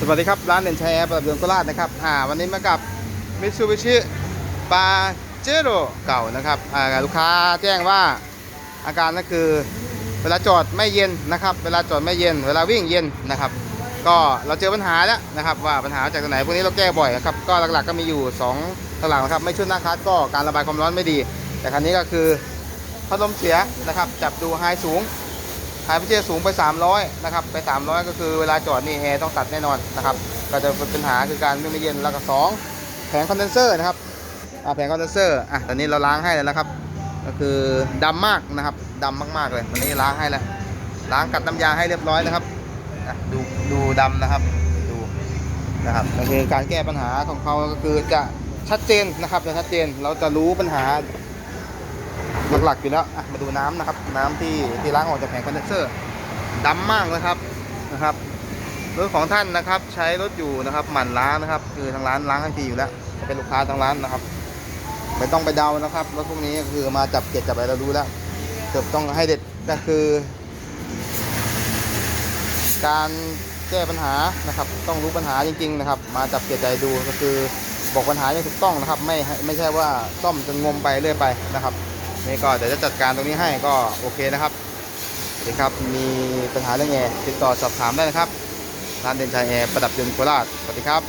สวัสดีครับ ร้านเด่นชัยแอร์ประดับยนต์โคราชนะครับอ่าวันนี้มากับมิตซูบิชิปาเจโร่เก่านะครับอ่าลูกค้าแจ้งว่าอาการก็คือ เวลาจอดไม่เย็นนะครับ เวลาจอดไม่เย็น เวลาวิ่งเย็นนะครับ ก็เราเจอปัญหาแล้วนะครับว่าปัญหาจากตรงไหนพวกนี้เราแก้บ่อยนะครับก็หลักๆก็มีอยู่2หลักๆนะครับไม่ชุดหน้าคัสก็การระบายความร้อนไม่ดี แต่ครั้นี้ก็คือพัดลมเสียนะครับจับดูไฮสูง ไฮพิเศษสูงไป 300 นะครับ ไป 300 ก็คือเวลาจอดนี่แอร์ต้องตัดแน่นอนนะครับ ก็จะเป็นปัญหาคือการไม่เย็น แล้วก็2แผงคอนเดนเซอร์นะครับอ่าแผงคอนเดนเซอร์ อะ ตอนนี้เราล้างให้แล้วนะครับ ก็คือดำมากนะครับดำมากๆเลย วันนี้ล้างให้แล้ว ล้างกัดน้ำยาให้เรียบร้อยนะครับ ดูดูดำนะครับ ดูนะครับก็คือการแก้ปัญหาของเขาก็คือจะชัดเจนนะครับ จะชัดเจน เราจะรู้ปัญหา หลักๆอยู่แล้วมาดูน้ำนะครับ น้ำที่ที่ล้างออกจากแผงคอนเดนเซอร์ดำมากนะครับนะครับรถของท่านนะครับ ใช้รถอยู่นะครับ หมั่นล้างนะครับ คือทางร้านล้างทันทีอยู่แล้วจะเป็นลูกค้าทางร้านนะครับไม่ต้องไปเดานะครับรถพวกนี้คือมาจับเก็บจับอะไรเรารู้แล้วเกือบต้องให้เด็ดก็คือ การแก้ปัญหานะครับ ต้องรู้ปัญหาจริง ๆ นะครับ มาจับเก็บใจดูก็คือบอกปัญหาอย่างถูกต้องนะครับ ไม่ไม่ใช่ว่าซ่อมจนงมไปเรื่อยไปนะครับ นี่ก็เดี๋ยวจะจัดการตรงนี้ให้ก็โอเคนะครับสวัสดีครับมีปัญหาเรื่องแอร์ติดต่อสอบถามได้นะครับร้านเด่นชัยแอร์ประดับยนต์โคราชสวัสดีครับ